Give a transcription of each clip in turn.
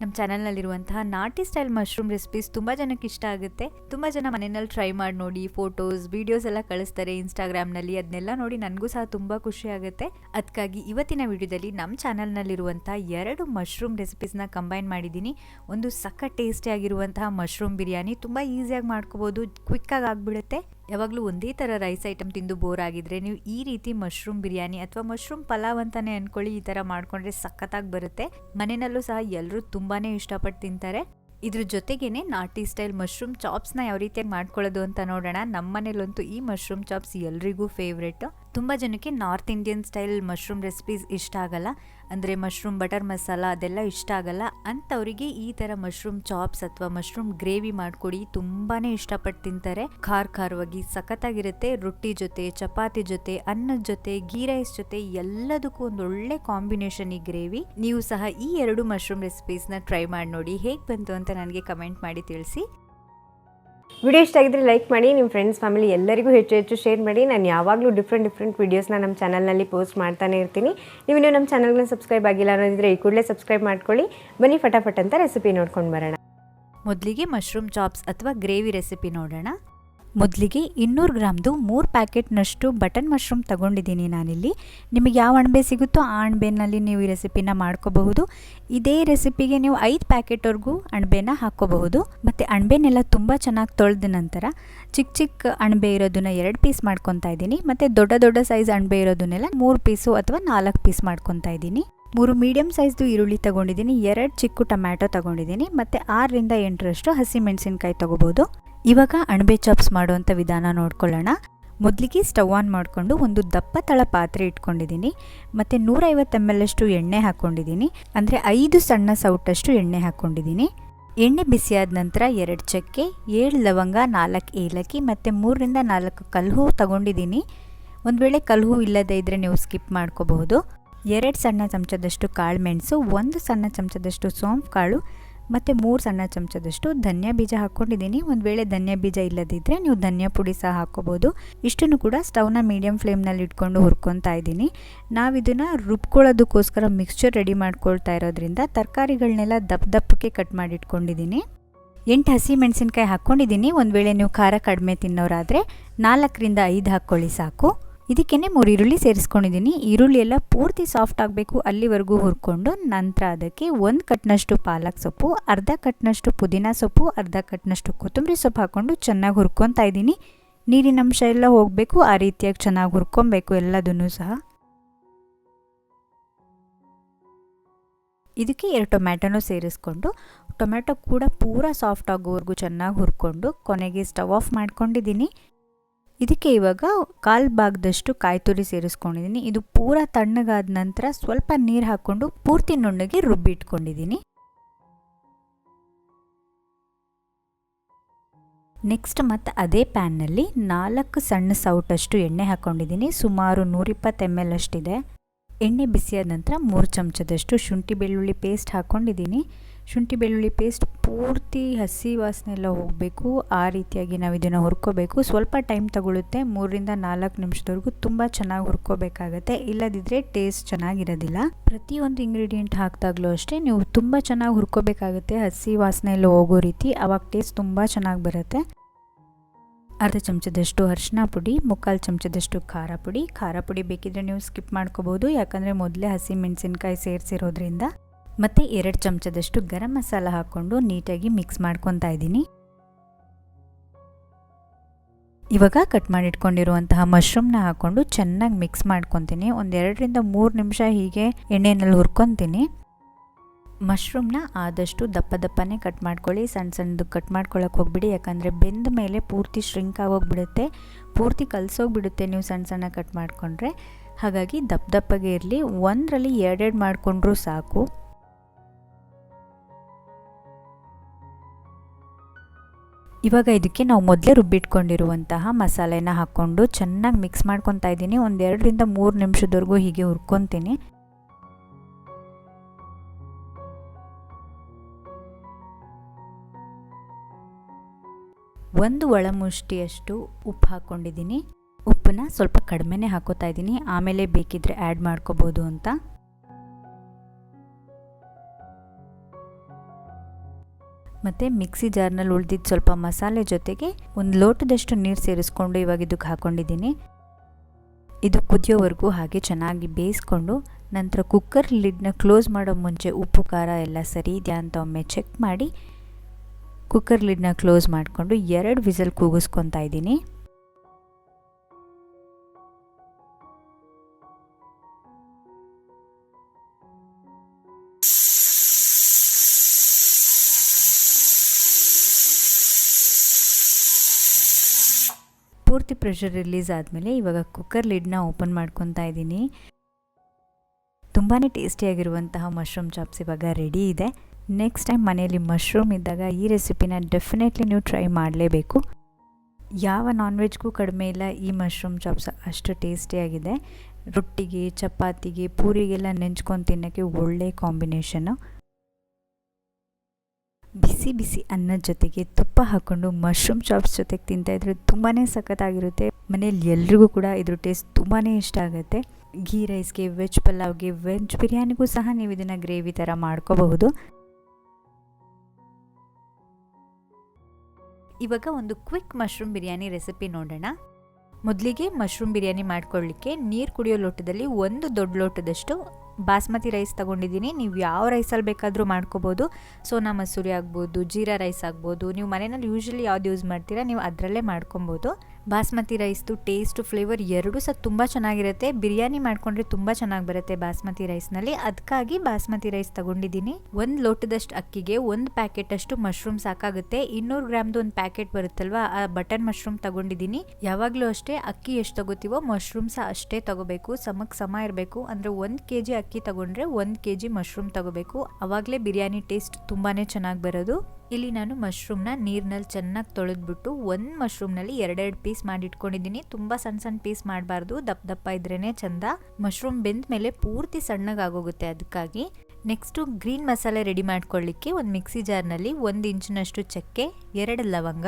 ನಮ್ಮ ಚಾನಲ್ನಲ್ಲಿರುವಂತಹ ನಾಟಿ style mushroom recipes ತುಂಬ ಜನಕ್ಕೆ ಇಷ್ಟ ಆಗುತ್ತೆ. ತುಂಬ ಜನ ಮನೆಯಲ್ಲಿ ಟ್ರೈ ಮಾಡಿ ನೋಡಿ ಫೋಟೋಸ್ ವೀಡಿಯೋಸ್ ಎಲ್ಲ ಕಳಿಸ್ತಾರೆ ಇನ್ಸ್ಟಾಗ್ರಾಮ್ನಲ್ಲಿ ಅದನ್ನೆಲ್ಲ ನೋಡಿ ನನಗೂ ಸಹ ತುಂಬ ಖುಷಿ ಆಗುತ್ತೆ. ಅದಕ್ಕಾಗಿ ಇವತ್ತಿನ ವಿಡಿಯೋದಲ್ಲಿ ನಮ್ಮ ಚಾನಲ್ನಲ್ಲಿರುವಂಥ ಎರಡು ಮಶ್ರೂಮ್ ರೆಸಿಪೀಸ್ನ ಕಂಬೈನ್ ಮಾಡಿದ್ದೀನಿ. ಒಂದು ಸಖತ್ ಟೇಸ್ಟಿಯಾಗಿರುವಂತಹ ಮಶ್ರೂಮ್ ಬಿರಿಯಾನಿ. ತುಂಬ ಈಸಿಯಾಗಿ ಮಾಡ್ಕೋಬೋದು. ಕ್ವಿಕ್ಕಾಗಿ ಆಗಿಬಿಡುತ್ತೆ. ಯಾವಾಗಲೂ ಒಂದೇ ಥರ ರೈಸ್ ಐಟಮ್ ತಿಂದು ಬೋರ್ ಆಗಿದ್ರೆ ನೀವು ಈ ರೀತಿ ಮಶ್ರೂಮ್ ಬಿರಿಯಾನಿ ಅಥವಾ ಮಶ್ರೂಮ್ ಪಲಾವ್ ಅಂತಾನೆ ಅನ್ಕೊಳ್ಳಿ ಈ ಥರ ಮಾಡ್ಕೊಂಡ್ರೆ ಸಖತ್ತಾಗಿ ಬರುತ್ತೆ. ಮನೆಯಲ್ಲೂ ಸಹ ಎಲ್ಲರೂ ತುಂಬಾ ಇಷ್ಟಪಟ್ಟು ತಿಂತಾರೆ. ಇದ್ರ ಜೊತೆಗೇನೆ ನಾಟಿ ಸ್ಟೈಲ್ ಮಶ್ರೂಮ್ ಚಾಪ್ಸ್ನ ಯಾವ ರೀತಿಯಾಗಿ ಮಾಡ್ಕೊಳ್ಳೋದು ಅಂತ ನೋಡೋಣ. ನಮ್ಮ ಮನೇಲಂತೂ ಈ ಮಶ್ರೂಮ್ ಚಾಪ್ಸ್ ಎಲ್ರಿಗೂ ಫೇವ್ರೆಟ್ ತುಂಬ ಜನಕ್ಕೆ north Indian style mushroom recipes ಇಷ್ಟ ಆಗಲ್ಲ. ಅಂದರೆ ಮಶ್ರೂಮ್ ಬಟರ್ ಮಸಾಲ ಅದೆಲ್ಲ ಇಷ್ಟ ಆಗಲ್ಲ. ಅಂಥವರಿಗೆ ಈ ಥರ ಮಶ್ರೂಮ್ ಚಾಪ್ಸ್ ಅಥವಾ ಮಶ್ರೂಮ್ ಗ್ರೇವಿ ಮಾಡಿಕೊಡಿ. ತುಂಬಾ ಇಷ್ಟಪಟ್ಟು ತಿಂತಾರೆ. ಖಾರ ಖಾರವಾಗಿ ಸಖತ್ತಾಗಿರುತ್ತೆ. ರೊಟ್ಟಿ ಜೊತೆ, ಚಪಾತಿ ಜೊತೆ, ಅನ್ನದ ಜೊತೆ ಗೀ ರೈಸ್ ಜೊತೆ ಎಲ್ಲದಕ್ಕೂ ಒಂದು ಒಳ್ಳೆ ಕಾಂಬಿನೇಷನ್ ಈ ಗ್ರೇವಿ ನೀವು ಸಹ ಈ ಎರಡು ಮಶ್ರೂಮ್ ರೆಸಿಪೀಸ್ನ ಟ್ರೈ ಮಾಡಿ ನೋಡಿ. ಹೇಗೆ ಬಂತು ಅಂತ ನನಗೆ ಕಮೆಂಟ್ ಮಾಡಿ ತಿಳಿಸಿ. ವಿಡಿಯೋ ಇಷ್ಟ ಆಗಿದ್ರೆ ಲೈಕ್ ಮಾಡಿ, ನಿಮ್ಮ ಫ್ರೆಂಡ್ಸ್ ಫ್ಯಾಮಿಲಿ ಎಲ್ಲರಿಗೂ ಹೆಚ್ಚು ಹೆಚ್ಚು ಶೇರ್ ಮಾಡಿ. ನಾನು ಯಾವಾಗಲೂ ಡಿಫ್ರೆಂಟ್ ಡಿಫ್ರೆಂಟ್ ವೀಡಿಯೋಸ್ನ ನಮ್ಮ ಚಾನಲ್ನಲ್ಲಿ ಪೋಸ್ಟ್ ಮಾಡ್ತಾನೆ ಇರ್ತೀನಿ. ನೀವು ಇನ್ನೂ ನಮ್ಮ ಚಾನಲ್ನ ಸಬ್ಸ್ಕ್ರೈಬ್ ಆಗಿಲ್ಲ ಅನ್ನೋದಿದ್ರೆ ಈ ಕೂಡಲೇ ಸಬ್ಸ್ಕ್ರೈಬ್ ಮಾಡ್ಕೊಳ್ಳಿ. ಬನ್ನಿ ಫಟಾಫಟ್ ಅಂತ ರೆಸಿಪಿ ನೋಡ್ಕೊಂಡು ಬರೋಣ. ಮೊದಲಿಗೆ ಮಶ್ರೂಮ್ ಚಾಪ್ಸ್ ಅಥವಾ ಗ್ರೇವಿ ರೆಸಿಪಿ ನೋಡೋಣ. ಮೊದಲಿಗೆ ಇನ್ನೂರು ಗ್ರಾಮ್ದು ಮೂರು ಪ್ಯಾಕೆಟ್ನಷ್ಟು ಬಟನ್ ಮಶ್ರೂಮ್ ತಗೊಂಡಿದ್ದೀನಿ ನಾನಿಲ್ಲಿ. ನಿಮಗೆ ಯಾವ ಅಣಬೆ ಸಿಗುತ್ತೋ ಆ ಅಣಬೆನಲ್ಲಿ ನೀವು ಈ ರೆಸಿಪಿನ ಮಾಡ್ಕೋಬಹುದು. ಇದೇ ರೆಸಿಪಿಗೆ ನೀವು ಐದು ಪ್ಯಾಕೆಟ್ವರೆಗೂ ಅಣಬೆನ ಹಾಕ್ಕೋಬಹುದು. ಮತ್ತು ಅಣಬೆನೆಲ್ಲ ತುಂಬ ಚೆನ್ನಾಗಿ ತೊಳೆದ ನಂತರ ಚಿಕ್ಕ ಚಿಕ್ಕ ಅಣಬೆ ಇರೋದನ್ನ ಎರಡು ಪೀಸ್ ಮಾಡ್ಕೊತಾ ಇದ್ದೀನಿ. ಮತ್ತು ದೊಡ್ಡ ದೊಡ್ಡ ಸೈಜ್ ಅಣಬೆ ಇರೋದನ್ನೆಲ್ಲ ಮೂರು ಪೀಸು ಅಥವಾ ನಾಲ್ಕು ಪೀಸ್ ಮಾಡ್ಕೊತಾ ಇದ್ದೀನಿ. ಮೂರು ಮೀಡಿಯಮ್ ಸೈಜ್ದು ಈರುಳ್ಳಿ ತಗೊಂಡಿದ್ದೀನಿ. ಎರಡು ಚಿಕ್ಕ ಟೊಮ್ಯಾಟೊ ತಗೊಂಡಿದ್ದೀನಿ. ಮತ್ತು ಆರರಿಂದ ಎಂಟರಷ್ಟು ಹಸಿಮೆಣಸಿನ್ಕಾಯಿ ತೊಗೋಬೋದು ಇವಾಗ ಅಣಬೆ ಚಾಪ್ಸ್ ಮಾಡುವಂಥ ವಿಧಾನ ನೋಡ್ಕೊಳ್ಳೋಣ. ಮೊದಲಿಗೆ ಸ್ಟವ್ ಆನ್ ಮಾಡಿಕೊಂಡು ಒಂದು ದಪ್ಪ ತಳ ಪಾತ್ರೆ ಇಟ್ಕೊಂಡಿದ್ದೀನಿ. ಮತ್ತು ನೂರೈವತ್ತು ಎಂ ಎಲ್ ಅಷ್ಟು ಎಣ್ಣೆ ಹಾಕ್ಕೊಂಡಿದ್ದೀನಿ. ಅಂದರೆ ಐದು ಸಣ್ಣ ಸೌಟಷ್ಟು ಎಣ್ಣೆ ಹಾಕ್ಕೊಂಡಿದ್ದೀನಿ. ಎಣ್ಣೆ ಬಿಸಿಯಾದ ನಂತರ ಎರಡು ಚಕ್ಕೆ, ಏಳು ಲವಂಗ, ನಾಲ್ಕು ಏಲಕ್ಕಿ ಮತ್ತು ಮೂರರಿಂದ ನಾಲ್ಕು ಕಲ್ಹು ತಗೊಂಡಿದ್ದೀನಿ. ಒಂದು ವೇಳೆ ಕಲ್ಹು ಇಲ್ಲದೇ ಇದ್ದರೆ ನೀವು ಸ್ಕಿಪ್ ಮಾಡ್ಕೋಬಹುದು. ಎರಡು ಸಣ್ಣ ಚಮಚದಷ್ಟು ಕಾಳು ಮೆಣಸು, ಒಂದು ಸಣ್ಣ ಚಮಚದಷ್ಟು ಸೋಂಪು ಕಾಳು ಮತ್ತು ಮೂರು ಸಣ್ಣ ಚಮಚದಷ್ಟು ಧನಿಯಾ ಬೀಜ ಹಾಕ್ಕೊಂಡಿದ್ದೀನಿ. ಒಂದು ವೇಳೆ ಧನಿಯಾ ಬೀಜ ಇಲ್ಲದಿದ್ದರೆ ನೀವು ಧನಿಯಾ ಪುಡಿ ಸಹ ಹಾಕ್ಕೋಬೋದು. ಇಷ್ಟನ್ನು ಕೂಡ ಸ್ಟವ್ನ ಮೀಡಿಯಮ್ ಫ್ಲೇಮ್ನಲ್ಲಿ ಇಟ್ಕೊಂಡು ಹುರ್ಕೊತಾ ಇದ್ದೀನಿ. ನಾವು ಇದನ್ನು ರುಬ್ಕೊಳ್ಳೋದಕ್ಕೋಸ್ಕರ ಮಿಕ್ಸ್ಚರ್ ರೆಡಿ ಮಾಡ್ಕೊಳ್ತಾ ಇರೋದ್ರಿಂದ ತರಕಾರಿಗಳನ್ನೆಲ್ಲ ದಪ್ಪ ದಪ್ಪಕ್ಕೆ ಕಟ್ ಮಾಡಿ ಇಟ್ಕೊಂಡಿದ್ದೀನಿ ಎಂಟು ಹಸಿ ಮೆಣಸಿನ್ಕಾಯಿ ಹಾಕ್ಕೊಂಡಿದ್ದೀನಿ. ಒಂದು ವೇಳೆ ನೀವು ಖಾರ ಕಡಿಮೆ ತಿನ್ನೋರಾದರೆ ನಾಲ್ಕರಿಂದ ಐದು ಹಾಕ್ಕೊಳ್ಳಿ ಸಾಕು. ಇದಕ್ಕೇ ಮೂರು ಈರುಳ್ಳಿ ಸೇರಿಸ್ಕೊಂಡಿದ್ದೀನಿ. ಈರುಳ್ಳಿ ಎಲ್ಲ ಪೂರ್ತಿ ಸಾಫ್ಟ್ ಆಗಬೇಕು. ಅಲ್ಲಿವರೆಗೂ ಹುರ್ಕೊಂಡು ನಂತರ ಅದಕ್ಕೆ ಒಂದು ಕಟ್ನಷ್ಟು ಪಾಲಕ್ ಸೊಪ್ಪು, ಅರ್ಧ ಕಟ್ನಷ್ಟು ಪುದೀನ ಸೊಪ್ಪು, ಅರ್ಧ ಕಟ್ನಷ್ಟು ಕೊತ್ತಂಬರಿ ಸೊಪ್ಪು ಹಾಕ್ಕೊಂಡು ಚೆನ್ನಾಗಿ ಹುರ್ಕೊತಾ ಇದ್ದೀನಿ. ನೀರಿನ ಅಂಶ ಎಲ್ಲ ಹೋಗಬೇಕು, ಆ ರೀತಿಯಾಗಿ ಚೆನ್ನಾಗಿ ಹುರ್ಕೊಬೇಕು ಎಲ್ಲದನ್ನು ಸಹ. ಇದಕ್ಕೆ ಎರಡು ಟೊಮ್ಯಾಟೊನೂ ಸೇರಿಸ್ಕೊಂಡು, ಟೊಮ್ಯಾಟೊ ಕೂಡ ಪೂರ ಸಾಫ್ಟ್ ಆಗೋವರೆಗೂ ಚೆನ್ನಾಗಿ ಹುರ್ಕೊಂಡು ಕೊನೆಗೆ ಸ್ಟವ್ ಆಫ್ ಮಾಡ್ಕೊಂಡಿದ್ದೀನಿ. ಇದಕ್ಕೆ ಇವಾಗ ಕಾಲು ಭಾಗದಷ್ಟು ಕಾಯಿ ತುರಿ ಸೇರಿಸ್ಕೊಂಡಿದ್ದೀನಿ. ಇದು ಪೂರ ತಣ್ಣಗಾದ ನಂತರ ಸ್ವಲ್ಪ ನೀರು ಹಾಕ್ಕೊಂಡು ಪೂರ್ತಿ ನುಣ್ಣಗೆ ರುಬ್ಬಿಟ್ಕೊಂಡಿದ್ದೀನಿ. ನೆಕ್ಸ್ಟ್ ಮತ್ತು ಅದೇ ಪ್ಯಾನ್ನಲ್ಲಿ ನಾಲ್ಕು ಸಣ್ಣ ಸೌಟಷ್ಟು ಎಣ್ಣೆ ಹಾಕ್ಕೊಂಡಿದ್ದೀನಿ ಸುಮಾರು ನೂರಿಪ್ಪತ್ತು ಎಂ ಎಲ್ ಅಷ್ಟಿದೆ. ಎಣ್ಣೆ ಬಿಸಿಯಾದ ನಂತರ ಮೂರು ಚಮಚದಷ್ಟು ಶುಂಠಿ ಬೆಳ್ಳುಳ್ಳಿ ಪೇಸ್ಟ್ ಹಾಕ್ಕೊಂಡಿದ್ದೀನಿ ಶುಂಠಿ, ಬೆಳ್ಳುಳ್ಳಿ ಪೇಸ್ಟ್ ಪೂರ್ತಿ ಹಸಿ ವಾಸನೆ ಎಲ್ಲ ಹೋಗಬೇಕು. ಆ ರೀತಿಯಾಗಿ ನಾವು ಇದನ್ನು ಹುರ್ಕೋಬೇಕು. ಸ್ವಲ್ಪ ಟೈಮ್ ತಗೊಳುತ್ತೆ. ಮೂರರಿಂದ ನಾಲ್ಕು ನಿಮಿಷದವರೆಗೂ ತುಂಬ ಚೆನ್ನಾಗಿ ಹುರ್ಕೋಬೇಕಾಗತ್ತೆ. ಇಲ್ಲದಿದ್ದರೆ ಟೇಸ್ಟ್ ಚೆನ್ನಾಗಿರೋದಿಲ್ಲ. ಪ್ರತಿಯೊಂದು ಇಂಗ್ರೀಡಿಯೆಂಟ್ ಹಾಕಿದಾಗಲೂ ಅಷ್ಟೇ ನೀವು ತುಂಬ ಚೆನ್ನಾಗಿ ಹುರ್ಕೋಬೇಕಾಗುತ್ತೆ. ಹಸಿ ವಾಸನೆ ಎಲ್ಲ ಹೋಗೋ ರೀತಿ ಆವಾಗ ಟೇಸ್ಟ್ ತುಂಬ ಚೆನ್ನಾಗಿ ಬರುತ್ತೆ. ಅರ್ಧ ಚಮಚದಷ್ಟು ಅರಿಶಿನ ಪುಡಿ, ಮುಕ್ಕಾಲು ಚಮಚದಷ್ಟು ಖಾರ ಪುಡಿ. ಖಾರ ಪುಡಿ ಬೇಕಿದ್ರೆ ನೀವು ಸ್ಕಿಪ್ ಮಾಡ್ಕೋಬೋದು. ಯಾಕಂದರೆ ಮೊದಲೇ ಹಸಿ ಮೆಣಸಿನ್ಕಾಯಿ ಸೇರಿಸಿರೋದ್ರಿಂದ ಮತ್ತು ಎರಡು ಚಮಚದಷ್ಟು ಗರಂ ಮಸಾಲ ಹಾಕ್ಕೊಂಡು ನೀಟಾಗಿ ಮಿಕ್ಸ್ ಮಾಡ್ಕೊತಾ ಇದ್ದೀನಿ. ಇವಾಗ ಕಟ್ ಮಾಡಿಟ್ಕೊಂಡಿರುವಂತಹ ಮಶ್ರೂಮ್ನ ಹಾಕ್ಕೊಂಡು ಚೆನ್ನಾಗಿ ಮಿಕ್ಸ್ ಮಾಡ್ಕೊತೀನಿ. ಒಂದೆರಡರಿಂದ ಮೂರು ನಿಮಿಷ ಹೀಗೆ ಎಣ್ಣೆಯಲ್ಲಿ ಹುರ್ಕೊತೀನಿ. ಮಶ್ರೂಮ್ನ ಆದಷ್ಟು ದಪ್ಪ ದಪ್ಪನೇ ಕಟ್ ಮಾಡ್ಕೊಳ್ಳಿ. ಸಣ್ಣ ಸಣ್ಣದು ಕಟ್ ಮಾಡ್ಕೊಳ್ಳೋಕೆ ಹೋಗ್ಬಿಡಿ. ಯಾಕಂದರೆ ಬೆಂದ ಮೇಲೆ ಪೂರ್ತಿ ಶ್ರಿಂಕ್ ಆಗೋಗ್ಬಿಡುತ್ತೆ. ಪೂರ್ತಿ ಕಲಸೋಗ್ಬಿಡುತ್ತೆ ನೀವು ಸಣ್ಣ ಸಣ್ಣ ಕಟ್ ಮಾಡಿಕೊಂಡ್ರೆ. ಹಾಗಾಗಿ ದಪ್ಪ ದಪ್ಪಗೆ ಇರಲಿ. ಒಂದರಲ್ಲಿ ಎರಡೆರಡು ಮಾಡಿಕೊಂಡ್ರೂ ಸಾಕು. ಇವಾಗ ಇದಕ್ಕೆ ನಾವು ಮೊದಲೇ ರುಬ್ಬಿಟ್ಕೊಂಡಿರುವಂತಹ ಮಸಾಲೆನ ಹಾಕ್ಕೊಂಡು ಚೆನ್ನಾಗಿ ಮಿಕ್ಸ್ ಮಾಡ್ಕೊತಾ ಇದ್ದೀನಿ. ಒಂದೆರಡರಿಂದ ಮೂರು ನಿಮಿಷದವರೆಗೂ ಹೀಗೆ ಹುರ್ಕೊತೀನಿ. ಒಂದು ಒಳಮುಷ್ಟಿಯಷ್ಟು ಉಪ್ಪು ಹಾಕ್ಕೊಂಡಿದ್ದೀನಿ. ಉಪ್ಪನ್ನ ಸ್ವಲ್ಪ ಕಡಿಮೆನೇ ಹಾಕೋತಾ ಇದ್ದೀನಿ. ಆಮೇಲೆ ಬೇಕಿದ್ರೆ ಆ್ಯಡ್ ಮಾಡ್ಕೋಬೋದು ಅಂತ. ಮತ್ತು ಮಿಕ್ಸಿ ಜಾರ್ನಲ್ಲಿ ಉಳಿದಿದ್ದು ಸ್ವಲ್ಪ ಮಸಾಲೆ ಜೊತೆಗೆ ಒಂದು ಲೋಟದಷ್ಟು ನೀರು ಸೇರಿಸ್ಕೊಂಡು ಇವಾಗ ಇದಕ್ಕೆ ಹಾಕ್ಕೊಂಡಿದ್ದೀನಿ ಇದು ಕುದಿಯೋವರೆಗೂ ಹಾಗೆ ಚೆನ್ನಾಗಿ ಬೇಯಿಸ್ಕೊಂಡು ನಂತರ ಕುಕ್ಕರ್ ಲಿಡ್ನ ಕ್ಲೋಸ್ ಮಾಡೋ ಮುಂಚೆ ಉಪ್ಪು, ಖಾರ ಎಲ್ಲ ಸರಿ ಇದೆಯಾ ಅಂತ ಒಮ್ಮೆ ಚೆಕ್ ಮಾಡಿ ಕುಕ್ಕರ್ ಲಿಡ್ನ ಕ್ಲೋಸ್ ಮಾಡಿಕೊಂಡು ಎರಡು ವಿಸಲ್ ಕೂಗಿಸ್ಕೊತಾ ಇದ್ದೀನಿ. ಪೂರ್ತಿ ಪ್ರೆಷರ್ ರಿಲೀಸ್ ಆದಮೇಲೆ ಇವಾಗ ಕುಕ್ಕರ್ ಲಿಡ್ನ ಓಪನ್ ಮಾಡ್ಕೊತಾ ಇದ್ದೀನಿ. ತುಂಬಾ ಟೇಸ್ಟಿಯಾಗಿರುವಂತಹ ಮಶ್ರೂಮ್ ಚಾಪ್ಸ್ ಇವಾಗ ರೆಡಿ ಇದೆ. ನೆಕ್ಸ್ಟ್ ಟೈಮ್ ಮನೆಯಲ್ಲಿ ಮಶ್ರೂಮ್ ಇದ್ದಾಗ ಈ ರೆಸಿಪಿನ ಡೆಫಿನೆಟ್ಲಿ ನೀವು ಟ್ರೈ ಮಾಡಲೇಬೇಕು. ಯಾವ ನಾನ್ ವೆಜ್ಗೂ ಕಡಿಮೆ ಇಲ್ಲ, ಈ ಮಶ್ರೂಮ್ ಚಾಪ್ಸ್ ಅಷ್ಟು ಟೇಸ್ಟಿಯಾಗಿದೆ ರೊಟ್ಟಿಗೆ, ಚಪಾತಿಗೆ, ಪೂರಿಗೆಲ್ಲ ನೆಂಚ್ಕೊಂಡು ತಿನ್ನೋಕ್ಕೆ ಒಳ್ಳೆ ಕಾಂಬಿನೇಷನ್ನು ಬಿಸಿ ಬಿಸಿ ಅನ್ನದ ಜೊತೆಗೆ ತುಪ್ಪ ಹಾಕ್ಕೊಂಡು ಮಶ್ರೂಮ್ ಚಾಪ್ಸ್ ಜೊತೆಗೆ ತಿಂತಾಯಿದ್ರೆ ತುಂಬಾ ಸಖತ್ತಾಗಿರುತ್ತೆ. ಮನೇಲಿ ಎಲ್ರಿಗೂ ಕೂಡ ಇದ್ರ ಟೇಸ್ಟ್ ತುಂಬಾ ಇಷ್ಟ ಆಗುತ್ತೆ. ಘೀ ರೈಸ್ಗೆ ವೆಜ್ ಪಲಾವ್ಗೆ ವೆಜ್ ಬಿರಿಯಾನಿಗೂ ಸಹ ನೀವು ಇದನ್ನು ಗ್ರೇವಿ ಥರ ಮಾಡ್ಕೋಬಹುದು. ಇವಾಗ ಒಂದು ಕ್ವಿಕ್ ಮಶ್ರೂಮ್ ಬಿರಿಯಾನಿ ರೆಸಿಪಿ ನೋಡೋಣ. ಮೊದಲಿಗೆ ಮಶ್ರೂಮ್ ಬಿರಿಯಾನಿ ಮಾಡ್ಕೊಳ್ಳಿಕ್ಕೆ ನೀರು ಕುಡಿಯೋ ಲೋಟದಲ್ಲಿ ಒಂದು ದೊಡ್ಡ ಲೋಟದಷ್ಟು ಬಾಸ್ಮತಿ ರೈಸ್ ತೊಗೊಂಡಿದ್ದೀನಿ. ನೀವು ಯಾವ ರೈಸಲ್ಲಿ ಬೇಕಾದರೂ ಮಾಡ್ಕೋಬೋದು. ಸೋನಾ ಮಸೂರಿ ಆಗ್ಬೋದು, ಜೀರಾ ರೈಸ್ ಆಗ್ಬೋದು. ನೀವು ಮನೆಯಲ್ಲಿ ಯೂಶ್ವಲಿ ಯಾವ್ದು ಯೂಸ್ ಮಾಡ್ತೀರಾ, ನೀವು ಅದರಲ್ಲೇ ಮಾಡ್ಕೊಬೋದು. ಬಾಸ್ಮತಿ ರೈಸ್ದು ಟೇಸ್ಟು, ಫ್ಲೇವರ್ ಎರಡೂ ಸಹ ತುಂಬ ಚೆನ್ನಾಗಿರುತ್ತೆ. ಬಿರಿಯಾನಿ ಮಾಡ್ಕೊಂಡ್ರೆ ತುಂಬ ಚೆನ್ನಾಗಿ ಬರುತ್ತೆ ಬಾಸ್ಮತಿ ರೈಸ್ನಲ್ಲಿ. ಅದಕ್ಕಾಗಿ ಬಾಸ್ಮತಿ ರೈಸ್ ತಗೊಂಡಿದ್ದೀನಿ. ಒಂದು ಲೋಟದಷ್ಟು ಅಕ್ಕಿಗೆ ಒಂದು ಪ್ಯಾಕೆಟ್ ಅಷ್ಟು ಮಶ್ರೂಮ್ ಸಾಕಾಗುತ್ತೆ. ಇನ್ನೂರು ಗ್ರಾಮ್ದು ಒಂದು ಪ್ಯಾಕೆಟ್ ಬರುತ್ತಲ್ವಾ, ಆ ಬಟನ್ ಮಶ್ರೂಮ್ ತಗೊಂಡಿದ್ದೀನಿ. ಯಾವಾಗಲೂ ಅಷ್ಟೇ ಅಕ್ಕಿ ಎಷ್ಟು ತಗೋತೀವೋ ಮಶ್ರೂಮ್ ಸಹ ಅಷ್ಟೇ ತಗೋಬೇಕು. ಸಮಕ್ಕೆ ಸಮ ಇರಬೇಕು. ಅಂದರೆ ಒಂದು ಕೆ ಜಿ ಅಕ್ಕಿ ತಗೊಂಡ್ರೆ ಒಂದು ಕೆ ಜಿ ಮಶ್ರೂಮ್ ತಗೋಬೇಕು. ಅವಾಗಲೇ ಬಿರಿಯಾನಿ ಟೇಸ್ಟ್ ತುಂಬಾ ಚೆನ್ನಾಗಿ ಬರೋದು. ಇಲ್ಲಿ ನಾನು ಮಶ್ರೂಮ್ನ ನೀರಿನಲ್ಲಿ ಚೆನ್ನಾಗಿ ತೊಳೆದ್ಬಿಟ್ಟು ಒಂದು ಮಶ್ರೂಮ್ನಲ್ಲಿ ಎರಡೆರಡು ಪೀಸ್ ಮಾಡಿಟ್ಕೊಂಡಿದ್ದೀನಿ. ತುಂಬ ಸಣ್ಣ ಸಣ್ಣ ಪೀಸ್ ಮಾಡಬಾರ್ದು. ದಪ್ಪ ದಪ್ಪ ಇದ್ರೇ ಚಂದ. ಮಶ್ರೂಮ್ ಬೆಂದ ಮೇಲೆ ಪೂರ್ತಿ ಸಣ್ಣಗಾಗೋಗುತ್ತೆ ಅದಕ್ಕಾಗಿ ನೆಕ್ಸ್ಟು ಗ್ರೀನ್ ಮಸಾಲೆ ರೆಡಿ ಮಾಡ್ಕೊಳ್ಳಿಕ್ಕೆ ಒಂದು ಮಿಕ್ಸಿ ಜಾರ್ನಲ್ಲಿ ಒಂದು ಇಂಚಿನಷ್ಟು ಚಕ್ಕೆ, ಎರಡು ಲವಂಗ,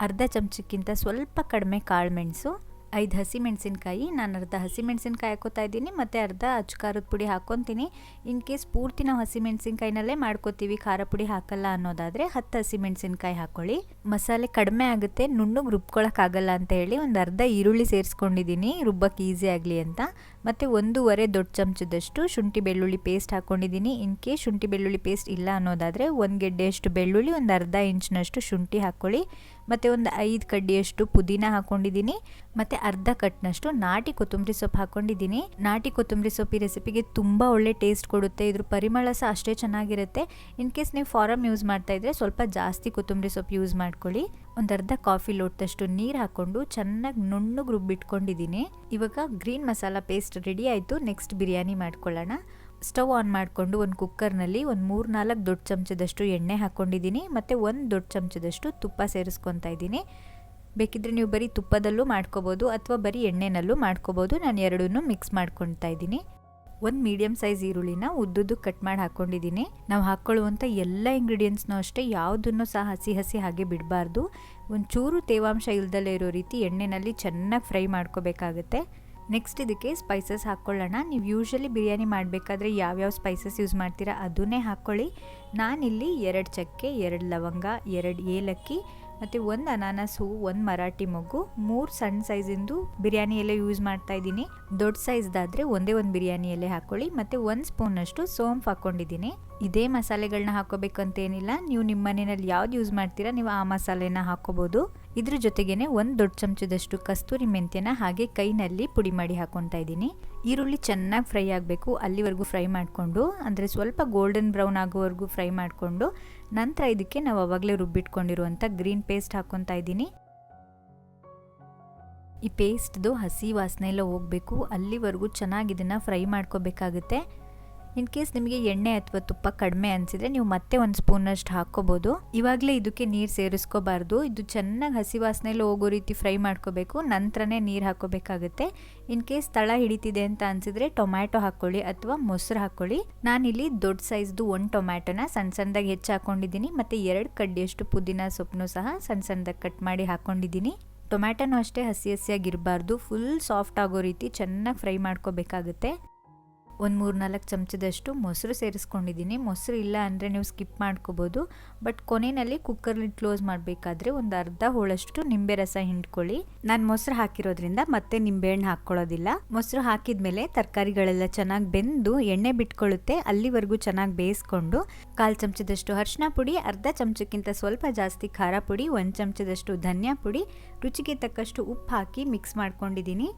ಅರ್ಧ ಚಮಚಕ್ಕಿಂತ ಸ್ವಲ್ಪ ಕಡಿಮೆ ಕಾಳುಮೆಣಸು ಐದು ಹಸಿಮೆಣಸಿನ್ಕಾಯಿ. ನಾನು ಅರ್ಧ ಹಸಿಮೆಣಸಿನ್ಕಾಯಿ ಹಾಕೋತಾ ಇದ್ದೀನಿ, ಮತ್ತು ಅರ್ಧ ಅಚ್ಚ ಖಾರದ ಪುಡಿ ಹಾಕ್ಕೊತೀನಿ ಇನ್ ಕೇಸ್ ಪೂರ್ತಿ ನಾವು ಹಸಿಮೆಣಸಿನ್ಕಾಯಿನಲ್ಲೇ ಮಾಡ್ಕೋತೀವಿ, ಖಾರ ಪುಡಿ ಹಾಕಲ್ಲ ಅನ್ನೋದಾದರೆ ಹತ್ತು ಹಸಿಮೆಣಸಿನ್ಕಾಯಿ ಹಾಕ್ಕೊಳ್ಳಿ ಮಸಾಲೆ ಕಡಿಮೆ ಆಗುತ್ತೆ, ನುಣ್ಣಗೆ ರುಬ್ಕೊಳಕ್ಕಾಗಲ್ಲ ಅಂತ ಹೇಳಿ ಒಂದು ಅರ್ಧ ಈರುಳ್ಳಿ ಸೇರಿಸ್ಕೊಂಡಿದ್ದೀನಿ ರುಬ್ಬಕ್ಕೆ ಈಸಿ ಆಗಲಿ ಅಂತ. ಮತ್ತು ಒಂದೂವರೆ ದೊಡ್ಡ ಚಮಚದಷ್ಟು ಶುಂಠಿ ಬೆಳ್ಳುಳ್ಳಿ ಪೇಸ್ಟ್ ಹಾಕ್ಕೊಂಡಿದ್ದೀನಿ ಇನ್ ಕೇಸ್ ಶುಂಠಿ ಬೆಳ್ಳುಳ್ಳಿ ಪೇಸ್ಟ್ ಇಲ್ಲ ಅನ್ನೋದಾದರೆ ಒಂದು ಗೆಡ್ಡೆಯಷ್ಟು ಬೆಳ್ಳುಳ್ಳಿ, ಒಂದು ಅರ್ಧ ಇಂಚಿನಷ್ಟು ಶುಂಠಿ ಹಾಕ್ಕೊಳ್ಳಿ ಮತ್ತು ಒಂದು ಐದು ಕಡ್ಡಿಯಷ್ಟು ಪುದೀನ ಹಾಕ್ಕೊಂಡಿದ್ದೀನಿ ಮತ್ತು ಅರ್ಧ ಕಟ್ನಷ್ಟು ನಾಟಿ ಕೊತ್ತಂಬರಿ ಸೊಪ್ಪು ಹಾಕ್ಕೊಂಡಿದ್ದೀನಿ ನಾಟಿ ಕೊತ್ತಂಬರಿ ಸೊಪ್ಪು ಈ ರೆಸಿಪಿಗೆ ತುಂಬ ಒಳ್ಳೆ ಟೇಸ್ಟ್ ಕೊಡುತ್ತೆ. ಇದ್ರ ಪರಿಮಳ ಸಹ ಅಷ್ಟೇ ಚೆನ್ನಾಗಿರುತ್ತೆ. ಇನ್ ಕೇಸ್ ನೀವು ಫಾರಮ್ ಯೂಸ್ ಮಾಡ್ತಾ ಇದ್ರೆ ಸ್ವಲ್ಪ ಜಾಸ್ತಿ ಕೊತ್ತಂಬರಿ ಸೊಪ್ಪು ಯೂಸ್ ಮಾಡ್ಕೊಳ್ಳಿ. ಒಂದು ಅರ್ಧ ಕಾಫಿ ಲೋಟದಷ್ಟು ನೀರು ಹಾಕ್ಕೊಂಡು ಚೆನ್ನಾಗಿ ನುಣ್ಣಗೆ ರುಬ್ಬಿಟ್ಕೊಂಡಿದ್ದೀನಿ ಇವಾಗ ಗ್ರೀನ್ ಮಸಾಲ ಪೇಸ್ಟ್ ರೆಡಿ ಆಯಿತು. ನೆಕ್ಸ್ಟ್ ಬಿರಿಯಾನಿ ಮಾಡ್ಕೊಳ್ಳೋಣ. ಸ್ಟವ್ ಆನ್ ಮಾಡಿಕೊಂಡು ಒಂದು ಕುಕ್ಕರ್ನಲ್ಲಿ ಒಂದು ಮೂರು ನಾಲ್ಕು ದೊಡ್ಡ ಚಮಚದಷ್ಟು ಎಣ್ಣೆ ಹಾಕ್ಕೊಂಡಿದ್ದೀನಿ ಮತ್ತು ಒಂದು ದೊಡ್ಡ ಚಮಚದಷ್ಟು ತುಪ್ಪ ಸೇರಿಸ್ಕೊತಾ ಇದ್ದೀನಿ. ಬೇಕಿದ್ರೆ ನೀವು ಬರೀ ತುಪ್ಪದಲ್ಲೂ ಮಾಡ್ಕೋಬೋದು ಅಥವಾ ಬರೀ ಎಣ್ಣೆನಲ್ಲೂ ಮಾಡ್ಕೋಬೋದು. ನಾನು ಎರಡನ್ನೂ ಮಿಕ್ಸ್ ಮಾಡ್ಕೊತಾ ಇದ್ದೀನಿ. ಒಂದು ಮೀಡಿಯಮ್ ಸೈಜ್ ಈರುಳ್ಳಿನ ಉದ್ದುದ್ದು ಕಟ್ ಮಾಡಿ ಹಾಕ್ಕೊಂಡಿದ್ದೀನಿ ನಾವು ಹಾಕ್ಕೊಳ್ಳುವಂಥ ಎಲ್ಲ ಇಂಗ್ರೀಡಿಯೆಂಟ್ಸ್ನೂ ಅಷ್ಟೇ ಯಾವುದನ್ನು ಸಹ ಹಸಿ ಹಸಿ ಹಾಗೆ ಬಿಡಬಾರ್ದು. ಒಂಚೂರು ತೇವಾಂಶ ಇಲ್ದಲೇ ಇರೋ ರೀತಿ ಎಣ್ಣೆನಲ್ಲಿ ಚೆನ್ನಾಗಿ ಫ್ರೈ ಮಾಡ್ಕೋಬೇಕಾಗತ್ತೆ. ನೆಕ್ಸ್ಟ್ ಇದಕ್ಕೆ ಸ್ಪೈಸಸ್ ಹಾಕ್ಕೊಳ್ಳೋಣ ನೀವು ಯೂಶ್ವಲಿ ಬಿರಿಯಾನಿ ಮಾಡಬೇಕಾದ್ರೆ ಯಾವ್ಯಾವ ಸ್ಪೈಸಸ್ ಯೂಸ್ ಮಾಡ್ತೀರಾ ಅದನ್ನೇ ಹಾಕ್ಕೊಳ್ಳಿ ನಾನಿಲ್ಲಿ ಎರಡು ಚಕ್ಕೆ, ಎರಡು ಲವಂಗ, ಎರಡು ಏಲಕ್ಕಿ ಮತ್ತು ಒಂದು ಅನಾನಸ್, ಒಂದು ಮರಾಠಿ ಮೊಗ್ಗು, ಮೂರು ಸಣ್ಣ ಸೈಜಿಂದು ಬಿರಿಯಾನಿ ಎಲೆ ಯೂಸ್ ಮಾಡ್ತಾ ಇದ್ದೀನಿ. ದೊಡ್ಡ ಸೈಜ್ದಾದರೆ ಒಂದೇ ಒಂದು ಬಿರಿಯಾನಿ ಎಲೆ ಹಾಕ್ಕೊಳ್ಳಿ ಮತ್ತು ಒಂದು ಸ್ಪೂನಷ್ಟು ಸೋಂಪು ಹಾಕ್ಕೊಂಡಿದ್ದೀನಿ. ಇದೇ ಮಸಾಲೆಗಳನ್ನ ಹಾಕೋಬೇಕಂತೇನಿಲ್ಲ ನೀವು ನಿಮ್ಮ ಮನೆಯಲ್ಲಿ ಯಾವ್ದು ಯೂಸ್ ಮಾಡ್ತೀರಾ, ನೀವು ಆ ಮಸಾಲೆನ ಹಾಕೋಬೋದು ಇದ್ರ ಜೊತೆಗೇನೆ ಒಂದು ದೊಡ್ಡ ಚಮಚದಷ್ಟು ಕಸ್ತೂರಿ ಮೆಂತ್ಯನ ಹಾಗೆ ಕೈನಲ್ಲಿ ಪುಡಿ ಮಾಡಿ ಹಾಕೊತಾ ಇದ್ದೀನಿ. ಈರುಳ್ಳಿ ಚೆನ್ನಾಗಿ ಫ್ರೈ ಆಗಬೇಕು. ಅಲ್ಲಿವರೆಗೂ ಫ್ರೈ ಮಾಡಿಕೊಂಡು, ಅಂದರೆ ಸ್ವಲ್ಪ ಗೋಲ್ಡನ್ ಬ್ರೌನ್ ಆಗೋವರೆಗೂ ಫ್ರೈ ಮಾಡಿಕೊಂಡು, ನಂತರ ಇದಕ್ಕೆ ನಾವು ಅವಾಗಲೇ ರುಬ್ಬಿಟ್ಕೊಂಡಿರುವಂಥ ಗ್ರೀನ್ ಪೇಸ್ಟ್ ಹಾಕ್ಕೊತಾ ಇದ್ದೀನಿ. ಈ ಪೇಸ್ಟ್ದು ಹಸಿ ವಾಸನೆ ಎಲ್ಲ ಹೋಗಬೇಕು. ಅಲ್ಲಿವರೆಗೂ ಚೆನ್ನಾಗಿ ಇದನ್ನು ಫ್ರೈ ಮಾಡ್ಕೋಬೇಕಾಗುತ್ತೆ. ಇನ್ ಕೇಸ್ ನಿಮಗೆ ಎಣ್ಣೆ ಅಥವಾ ತುಪ್ಪ ಕಡಿಮೆ ಅನಿಸಿದ್ರೆ ನೀವು ಮತ್ತೆ ಒಂದು ಸ್ಪೂನಷ್ಟು ಹಾಕ್ಕೋಬೋದು. ಇವಾಗಲೇ ಇದಕ್ಕೆ ನೀರು ಸೇರಿಸ್ಕೋಬಾರ್ದು. ಇದು ಚೆನ್ನಾಗಿ ಹಸಿ ವಾಸನೆಯಲ್ಲಿ ಹೋಗೋ ರೀತಿ ಫ್ರೈ ಮಾಡ್ಕೋಬೇಕು. ನಂತರನೇ ನೀರು ಹಾಕೋಬೇಕಾಗುತ್ತೆ ಇನ್ ಕೇಸ್ ತಳ ಹಿಡಿತಿದೆ ಅಂತ ಅನಿಸಿದ್ರೆ ಟೊಮ್ಯಾಟೊ ಹಾಕ್ಕೊಳ್ಳಿ ಅಥವಾ ಮೊಸರು ಹಾಕ್ಕೊಳ್ಳಿ. ನಾನಿಲ್ಲಿ ದೊಡ್ಡ ಸೈಜ್ದು ಒಂದು ಟೊಮ್ಯಾಟೊನ ಸಣ್ಣ ಸಣ್ಣದಾಗಿ ಹೆಚ್ಚು ಹಾಕ್ಕೊಂಡಿದ್ದೀನಿ ಮತ್ತು ಎರಡು ಕಡ್ಡಿಯಷ್ಟು ಪುದೀನ ಸೊಪ್ಪನ್ನು ಸಹ ಸಣ್ಣ ಸಣ್ಣದಾಗಿ ಕಟ್ ಮಾಡಿ ಹಾಕ್ಕೊಂಡಿದ್ದೀನಿ ಟೊಮ್ಯಾಟೊನೂ ಅಷ್ಟೇ ಹಸಿ ಹಸಿಯಾಗಿರಬಾರ್ದು ಫುಲ್ ಸಾಫ್ಟ್ ಆಗೋ ರೀತಿ ಚೆನ್ನಾಗಿ ಫ್ರೈ ಮಾಡ್ಕೋಬೇಕಾಗುತ್ತೆ. ಒಂದು ಮೂರು ನಾಲ್ಕು ಚಮಚದಷ್ಟು ಮೊಸರು ಸೇರಿಸ್ಕೊಂಡಿದ್ದೀನಿ. ಮೊಸರು ಇಲ್ಲ ಅಂದರೆ ನೀವು ಸ್ಕಿಪ್ ಮಾಡ್ಕೋಬೋದು. ಬಟ್ ಕೊನೆಯಲ್ಲಿ ಕುಕ್ಕರ್ಲಿ ಕ್ಲೋಸ್ ಮಾಡಬೇಕಾದ್ರೆ ಒಂದು ಅರ್ಧ ಹೋಳಷ್ಟು ನಿಂಬೆ ರಸ ಹಿಂಡ್ಕೊಳ್ಳಿ. ನಾನು ಮೊಸರು ಹಾಕಿರೋದ್ರಿಂದ ಮತ್ತೆ ನಿಂಬೆಹಣ್ಣು ಹಾಕ್ಕೊಳ್ಳೋದಿಲ್ಲ. ಮೊಸರು ಹಾಕಿದ್ಮೇಲೆ ತರಕಾರಿಗಳೆಲ್ಲ ಚೆನ್ನಾಗಿ ಬೆಂದು ಎಣ್ಣೆ ಬಿಟ್ಕೊಳ್ಳುತ್ತೆ. ಅಲ್ಲಿವರೆಗೂ ಚೆನ್ನಾಗಿ ಬೇಯಿಸ್ಕೊಂಡು ಕಾಲು ಚಮಚದಷ್ಟು ಅರಿಶಿನ ಪುಡಿ, ಅರ್ಧ ಚಮಚಕ್ಕಿಂತ ಸ್ವಲ್ಪ ಜಾಸ್ತಿ ಖಾರ ಪುಡಿ, ಒಂದು ಚಮಚದಷ್ಟು ಧನಿಯಾ ಪುಡಿ, ರುಚಿಗೆ ತಕ್ಕಷ್ಟು ಉಪ್ಪು ಹಾಕಿ ಮಿಕ್ಸ್ ಮಾಡ್ಕೊಂಡಿದ್ದೀನಿ.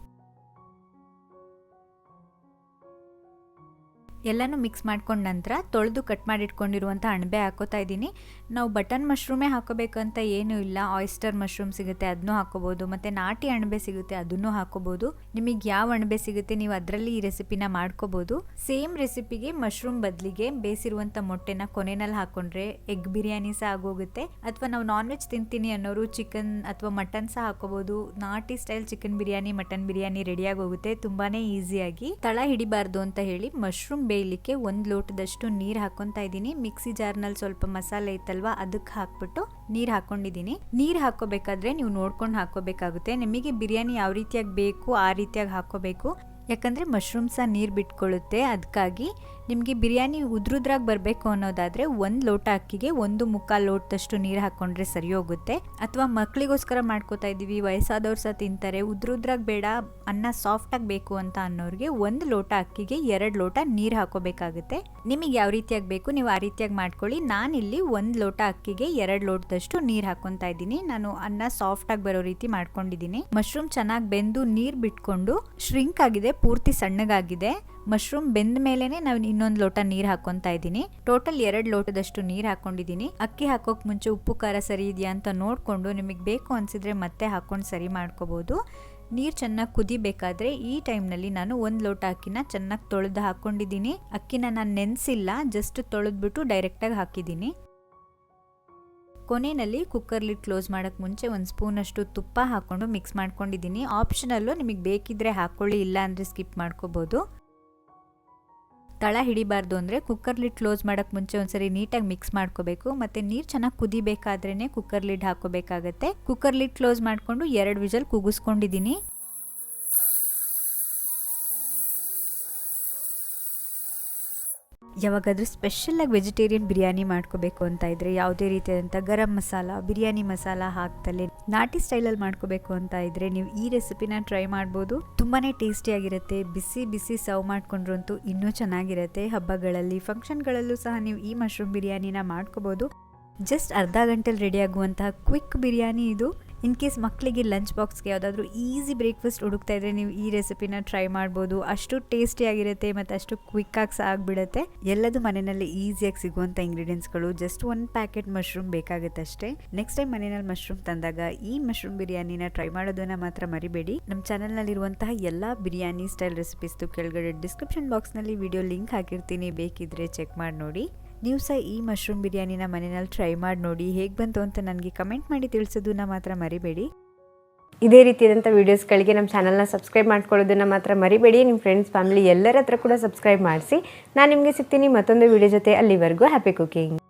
ಎಲ್ಲನೂ ಮಿಕ್ಸ್ ಮಾಡ್ಕೊಂಡ ನಂತರ ತೊಳೆದು ಕಟ್ ಮಾಡಿಟ್ಕೊಂಡಿರುವಂಥ ಅಣಬೆ ಹಾಕೋತಾ ಇದ್ದೀನಿ. ನಾವು ಬಟನ್ ಮಶ್ರೂಮೇ ಹಾಕೋಬೇಕಂತ ಏನೂ ಇಲ್ಲ. ಆಯಿಸ್ಟರ್ ಮಶ್ರೂಮ್ ಸಿಗುತ್ತೆ, ಅದನ್ನೂ ಹಾಕೋಬೋದು. ಮತ್ತು ನಾಟಿ ಅಣಬೆ ಸಿಗುತ್ತೆ, ಅದನ್ನು ಹಾಕೋಬೋದು. ನಿಮಗೆ ಯಾವ ಅಣಬೆ ಸಿಗುತ್ತೆ ನೀವು ಅದರಲ್ಲಿ ಈ ರೆಸಿಪಿನ ಮಾಡ್ಕೋಬೋದು. ಸೇಮ್ ರೆಸಿಪಿಗೆ ಮಶ್ರೂಮ್ ಬದಲಿಗೆ ಬೇಯಿಸಿರುವಂಥ ಮೊಟ್ಟೆನ ಕೊನೆಯಲ್ಲಿ ಹಾಕೊಂಡ್ರೆ ಎಗ್ ಬಿರಿಯಾನಿ ಸಹ ಆಗೋಗುತ್ತೆ. ಅಥವಾ ನಾವು ನಾನ್ ವೆಜ್ ತಿಂತೀನಿ ಅನ್ನೋರು ಚಿಕನ್ ಅಥವಾ ಮಟನ್ ಸಹ ಹಾಕೋಬೋದು. ನಾಟಿ style chicken biryani, mutton biryani ರೆಡಿಯಾಗಿ ಹೋಗುತ್ತೆ. ತುಂಬಾ ಈಸಿಯಾಗಿ. ತಳ ಹಿಡಿಬಾರ್ದು ಅಂತ ಹೇಳಿ ಮಶ್ರೂಮ್ ಬೇಯಲಿಕ್ಕೆ ಒಂದು ಲೋಟದಷ್ಟು ನೀರು ಹಾಕೊತಾ ಇದ್ದೀನಿ. ಮಿಕ್ಸಿ ಜಾರ್ನಲ್ಲಿ ಸ್ವಲ್ಪ ಮಸಾಲೆ ಇತ್ತಲ್ವಾ ಅದಕ್ಕೆ ಹಾಕ್ಬಿಟ್ಟು ನೀರು ಹಾಕೊಂಡಿದ್ದೀನಿ. ನೀರು ಹಾಕೋಬೇಕಾದ್ರೆ ನೀವು ನೋಡ್ಕೊಂಡು ಹಾಕೋಬೇಕಾಗುತ್ತೆ ನಿಮಗೆ ಬಿರಿಯಾನಿ ಯಾವ ರೀತಿಯಾಗಿ ಬೇಕು ಆ ರೀತಿಯಾಗಿ ಹಾಕೋಬೇಕು ಯಾಕಂದರೆ ಮಶ್ರೂಮ್ಸ ನೀರು ಬಿಟ್ಕೊಳ್ಳುತ್ತೆ ಅದಕ್ಕಾಗಿ ನಿಮಗೆ ಬಿರಿಯಾನಿ ಉದ್ರುದ್ರಾಗಿ ಬರಬೇಕು ಅನ್ನೋದಾದರೆ ಒಂದು ಲೋಟ ಅಕ್ಕಿಗೆ ಒಂದು ಮುಕ್ಕಾಲು ಲೋಟದಷ್ಟು ನೀರು ಹಾಕ್ಕೊಂಡ್ರೆ ಸರಿ ಹೋಗುತ್ತೆ. ಅಥವಾ ಮಕ್ಕಳಿಗೋಸ್ಕರ ಮಾಡ್ಕೋತಾ ಇದ್ದೀವಿ ವಯಸ್ಸಾದವ್ರು ಸಹ ತಿಂತಾರೆ, ಉದ್ರುದ್ರಾಗಿ ಬೇಡ, ಅನ್ನ ಸಾಫ್ಟಾಗಿ ಬೇಕು ಅಂತ ಅನ್ನೋರಿಗೆ ಒಂದು ಲೋಟ ಅಕ್ಕಿಗೆ ಎರಡು ಲೋಟ ನೀರು ಹಾಕೋಬೇಕಾಗುತ್ತೆ. ನಿಮಗೆ ಯಾವ ರೀತಿಯಾಗಿ ಬೇಕು ನೀವು ಆ ರೀತಿಯಾಗಿ ಮಾಡ್ಕೊಳ್ಳಿ. ನಾನಿಲ್ಲಿ ಒಂದು ಲೋಟ ಅಕ್ಕಿಗೆ ಎರಡು ಲೋಟದಷ್ಟು ನೀರು ಹಾಕೊತಾ ಇದ್ದೀನಿ. ನಾನು ಅನ್ನ ಸಾಫ್ಟಾಗಿ ಬರೋ ರೀತಿ ಮಾಡ್ಕೊಂಡಿದ್ದೀನಿ. ಮಶ್ರೂಮ್ ಚೆನ್ನಾಗಿ ಬೆಂದು ನೀರು ಬಿಟ್ಕೊಂಡು, ಶ್ರಿಂಕ್ ಆಗಿದೆ, ಪೂರ್ತಿ ಸಣ್ಣಗಾಗಿದೆ. ಮಶ್ರೂಮ್ ಬೆಂದ ಮೇಲೆ ನಾವು ಇನ್ನೊಂದು ಲೋಟ ನೀರು ಹಾಕೊತಾ ಇದ್ದೀನಿ. ಟೋಟಲ್ ಎರಡು ಲೋಟದಷ್ಟು ನೀರು ಹಾಕೊಂಡಿದ್ದೀನಿ. ಅಕ್ಕಿ ಹಾಕೋಕ್ ಮುಂಚೆ ಉಪ್ಪು, ಖಾರ ಸರಿ ಇದೆಯಾ ಅಂತ ನೋಡಿಕೊಂಡು ನಿಮಗೆ ಬೇಕು ಅನಿಸಿದ್ರೆ ಮತ್ತೆ ಹಾಕೊಂಡು ಸರಿ ಮಾಡ್ಕೋಬೋದು. ನೀರು ಚೆನ್ನಾಗಿ ಕುದಿಬೇಕಾದ್ರೆ ಈ ಟೈಮ್ನಲ್ಲಿ ನಾನು ಒಂದು ಲೋಟ ಅಕ್ಕಿನ ಚೆನ್ನಾಗಿ ತೊಳೆದು ಹಾಕ್ಕೊಂಡಿದ್ದೀನಿ ಅಕ್ಕಿನ ನಾನು ನೆನೆಸಿಲ್ಲ, ಜಸ್ಟ್ ತೊಳೆದ್ಬಿಟ್ಟು ಡೈರೆಕ್ಟಾಗಿ ಹಾಕಿದ್ದೀನಿ. ಕೊನೆಯಲ್ಲಿ ಕುಕ್ಕರ್ಲಿ ಕ್ಲೋಸ್ ಮಾಡೋಕ್ಕೆ ಮುಂಚೆ ಒಂದು ಸ್ಪೂನಷ್ಟು ತುಪ್ಪ ಹಾಕ್ಕೊಂಡು ಮಿಕ್ಸ್ ಮಾಡ್ಕೊಂಡಿದ್ದೀನಿ. ಆಪ್ಷನಲ್ಲು ನಿಮಗೆ ಬೇಕಿದ್ರೆ ಹಾಕ್ಕೊಳ್ಳಿ ಇಲ್ಲ ಅಂದರೆ ಸ್ಕಿಪ್ ಮಾಡ್ಕೋಬೋದು. ತಳ ಹಿಡಿಬಾರ್ದು ಅಂದರೆ ಕುಕ್ಕರ್ ಲಿಡ್ ಕ್ಲೋಸ್ ಮಾಡೋಕ್ಕೆ ಮುಂಚೆ ಒಂದ್ಸರಿ ನೀಟಾಗಿ ಮಿಕ್ಸ್ ಮಾಡ್ಕೋಬೇಕು. ಮತ್ತು ನೀರು ಚೆನ್ನಾಗಿ ಕುದಿಬೇಕಾದ್ರೇ ಕುಕ್ಕರ್ ಲಿಡ್ ಹಾಕೋಬೇಕಾಗತ್ತೆ ಕುಕ್ಕರ್ ಲಿಡ್ ಕ್ಲೋಸ್ ಮಾಡಿಕೊಂಡು ಎರಡು ವಿಜಲ್ ಕೂಗಿಸ್ಕೊಂಡಿದ್ದೀನಿ ಯಾವಾಗಾದರೂ ಸ್ಪೆಷಲಾಗಿ ವೆಜಿಟೇರಿಯನ್ ಬಿರಿಯಾನಿ ಮಾಡ್ಕೋಬೇಕು ಅಂತ ಇದ್ರೆ ಯಾವುದೇ ರೀತಿಯಾದಂಥ ಗರಂ ಮಸಾಲ, ಬಿರಿಯಾನಿ ಮಸಾಲ ಹಾಕ್ತಲೇ ನಾಟಿ ಸ್ಟೈಲಲ್ಲಿ ಮಾಡ್ಕೋಬೇಕು ಅಂತ ಇದ್ರೆ ನೀವು ಈ ರೆಸಿಪಿನ ಟ್ರೈ ಮಾಡ್ಬೋದು. ತುಂಬಾ ಟೇಸ್ಟಿಯಾಗಿರುತ್ತೆ ಬಿಸಿ ಬಿಸಿ ಸರ್ವ್ ಮಾಡ್ಕೊಂಡ್ರಂತೂ ಇನ್ನೂ ಚೆನ್ನಾಗಿರುತ್ತೆ. ಹಬ್ಬಗಳಲ್ಲಿ, ಫಂಕ್ಷನ್ಗಳಲ್ಲೂ ಸಹ ನೀವು ಈ ಮಶ್ರೂಮ್ ಬಿರಿಯಾನಿನ ಮಾಡ್ಕೋಬೋದು. ಜಸ್ಟ್ ಅರ್ಧ ಗಂಟೆಲಿ ರೆಡಿ ಆಗುವಂತಹ ಕ್ವಿಕ್ ಬಿರಿಯಾನಿ ಇದು. ಇನ್ ಕೇಸ್ ಮಕ್ಕಳಿಗೆ ಲಂಚ್ ಬಾಕ್ಸ್ಗೆ ಯಾವುದಾದ್ರೂ ಈಸಿ ಬ್ರೇಕ್ಫಾಸ್ಟ್ ಹುಡುಕ್ತಾ ಇದ್ರೆ ನೀವು ಈ ರೆಸಿಪಿನ ಟ್ರೈ ಮಾಡ್ಬೋದು. ಅಷ್ಟು ಟೇಸ್ಟಿಯಾಗಿರುತ್ತೆ ಮತ್ತು ಅಷ್ಟು ಕ್ವಿಕ್ ಆಗಿ ಸಹ ಆಗಿಬಿಡುತ್ತೆ ಎಲ್ಲದೂ ಮನೆಯಲ್ಲಿ ಈಸಿಯಾಗಿ ಸಿಗುವಂಥ ಇಂಗ್ರೀಡಿಯೆಂಟ್ಸ್ಗಳು ಜಸ್ಟ್ ಒಂದು ಪ್ಯಾಕೆಟ್ ಮಶ್ರೂಮ್ ಬೇಕಾಗುತ್ತೆ ಅಷ್ಟೇ. ನೆಕ್ಸ್ಟ್ ಟೈಮ್ ಮನೆಯಲ್ಲಿ ಮಶ್ರೂಮ್ ತಂದಾಗ ಈ ಮಶ್ರೂಮ್ ಬಿರಿಯಾನಿನ ಟ್ರೈ ಮಾಡೋದನ್ನ ಮಾತ್ರ ಮರಿಬೇಡಿ. ನಮ್ಮ ಚಾನಲ್ನಲ್ಲಿರುವಂತಹ ಎಲ್ಲ ಬಿರಿಯಾನಿ ಸ್ಟೈಲ್ ರೆಸಿಪೀಸ್ದು ಕೆಳಗಡೆ ಡಿಸ್ಕ್ರಿಪ್ಷನ್ ಬಾಕ್ಸ್ನಲ್ಲಿ ವಿಡಿಯೋ ಲಿಂಕ್ ಹಾಕಿರ್ತೀನಿ. ಬೇಕಿದ್ರೆ ಚೆಕ್ ಮಾಡಿ ನೋಡಿ. ನೀವು ಸಹ ಈ ಮಶ್ರೂಮ್ ಬಿರಿಯಾನಿನ ಮನೆಯಲ್ಲಿ ಟ್ರೈ ಮಾಡಿ ನೋಡಿ ಹೇಗೆ ಬಂತು ಅಂತ ನನಗೆ ಕಮೆಂಟ್ ಮಾಡಿ ತಿಳಿಸೋದನ್ನ ಮಾತ್ರ ಮರಿಬೇಡಿ. ಇದೇ ರೀತಿಯಾದಂಥ ವೀಡಿಯೋಸ್ಗಳಿಗೆ ನಮ್ಮ ಚಾನಲ್ನ ಸಬ್ಸ್ಕ್ರೈಬ್ ಮಾಡ್ಕೊಳ್ಳೋದನ್ನ ಮಾತ್ರ ಮರಿಬೇಡಿ. ನಿಮ್ಮ ಫ್ರೆಂಡ್ಸ್ ಫ್ಯಾಮಿಲಿ ಎಲ್ಲರ ಹತ್ರ ಕೂಡ ಸಬ್ಸ್ಕ್ರೈಬ್ ಮಾಡಿಸಿ. ನಾನು ನಿಮಗೆ ಸಿಗ್ತೀನಿ ಮತ್ತೊಂದು ವೀಡಿಯೋ ಜೊತೆ ಅಲ್ಲಿವರೆಗೂ ಹ್ಯಾಪಿ ಕುಕಿಂಗ್